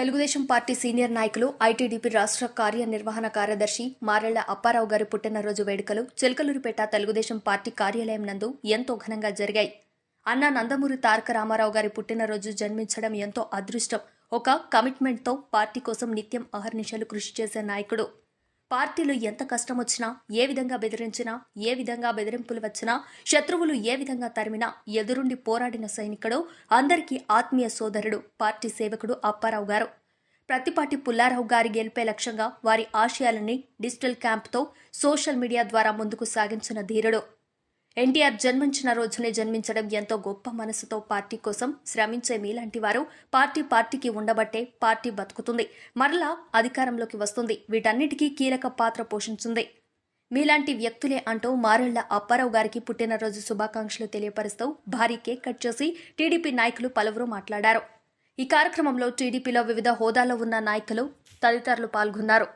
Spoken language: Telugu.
తెలుగుదేశం పార్టీ సీనియర్ నాయకులు ఐటీడీపీ రాష్ట్ర కార్యనిర్వహణ కార్యదర్శి మారెళ్ళ అప్పారావు గారి పుట్టినరోజు వేడుకలు చిలకలూరుపేట తెలుగుదేశం పార్టీ కార్యాలయం నందు ఎంతో ఘనంగా జరిగాయి. అన్న నందమూరి తారక రామారావు గారి పుట్టినరోజు జన్మించడం ఎంతో అదృష్టం. ఒక కమిట్మెంట్తో పార్టీ కోసం నిత్యం అహర్నిశలు కృషి చేసే నాయకుడు. పార్టీలు ఎంత కష్టం వచ్చినా ఏ విధంగా బెదిరించినా ఏ విధంగా బెదిరింపులు వచ్చినా శత్రువులు ఏ విధంగా తరిమినా ఎదురుండి పోరాడిన సైనికుడు అందరికీ ఆత్మీయ సోదరుడు పార్టీ సేవకుడు అప్పారావు గారు. ప్రతిపాటి పుల్లారావు గారి గెలిపే లక్ష్యంగా వారి ఆశయాలని డిజిటల్ క్యాంప్తో సోషల్ మీడియా ద్వారా ముందుకు సాగించిన ధీరుడు. ఎన్టీఆర్ జన్మించిన రోజునే జన్మించడం ఎంతో గొప్ప మనసుతో పార్టీ కోసం శ్రమించే మీలాంటి వారు పార్టీ పార్టీకి ఉండబట్టే పార్టీ బతుకుతుంది. మరలా అధికారంలోకి వస్తుంది. వీటన్నిటికీ కీలక పాత్ర పోషించింది. మీలాంటి వ్యక్తులే అంటూ మారెళ్ళ అప్పారావు గారికి పుట్టినరోజు శుభాకాంక్షలు తెలియపరుస్తూ భారీ కేక్ కట్ చేసి టీడీపీ నాయకులు పలువురు మాట్లాడారు. ఈ కార్యక్రమంలో టీడీపీలో వివిధ హోదాలో ఉన్న నాయకులు తదితరులు పాల్గొన్నారు.